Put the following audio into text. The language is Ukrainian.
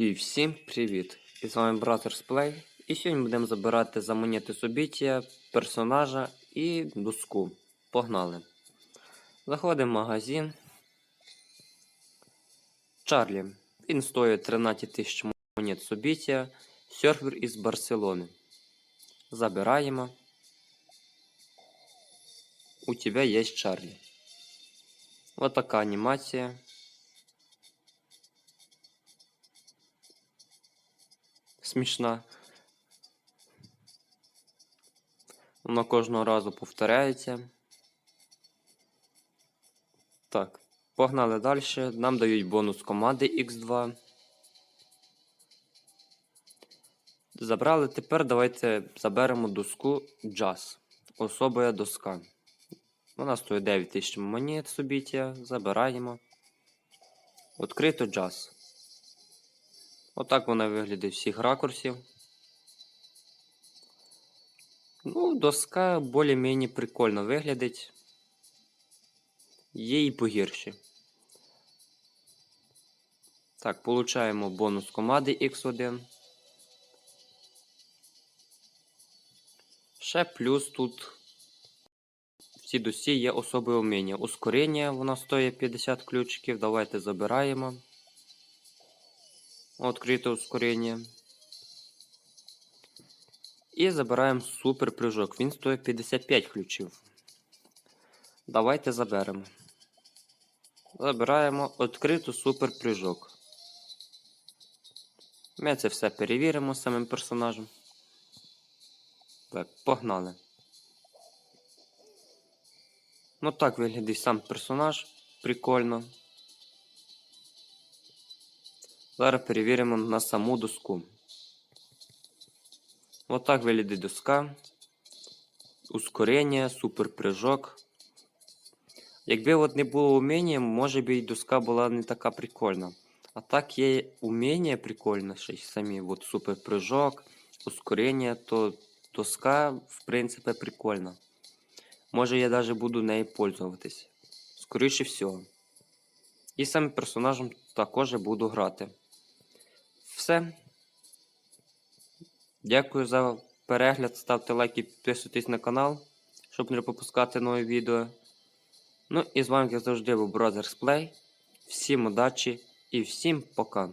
І всім привіт! І з вами Brothers Play. І сьогодні будемо забирати за монети собіття, персонажа і доску. Погнали. Заходимо в магазин. Чарлі. Він стоїть 13 тисяч монет собіття. Серфер із Барселони. Забираємо. У тебе є Чарлі. Вот така анімація. Смішна. Воно кожного разу повторяється. Так, погнали далі. Нам дають бонус команди X2. Забрали. Тепер давайте заберемо доску Jazz. Особая доска. Вона стоїть 9000 монет собіття. Забираємо. Відкрито Jazz. Отак вона виглядає всіх ракурсів. Ну, доска більш-менш прикольно виглядить. Є і погірші. Так, получаємо бонус команди X1. Ще плюс тут в цій досі є особи уміння. Ускорення, воно стоїть 50 ключиків. Давайте забираємо. Открите ускорення. І забираємо супер прыжок. Він стоїть 55 ключів. Давайте заберемо. Забираємо відкриту супер прыжок. Ми це все перевіримо самим персонажем. Так, погнали. Ну так виглядає сам персонаж. Прикольно. Зараз перевіримо на саму доску. Отак виглядає доска. Ускорення, суперпрыжок. Якби от не було уміння, може би і доска була не така прикольна. А так є уміння прикольне, ще й самі от суперпрыжок, ускорення, то доска, в принципі, прикольна. Може я навіть буду нею пользуватись. Скоріше всього. І самим персонажем також буду грати. Все. Дякую за перегляд. Ставте лайки, підписуйтесь на канал, щоб не пропускати нові відео. Ну і з вами, як завжди, був Brothers Play. Всім удачі і всім пока.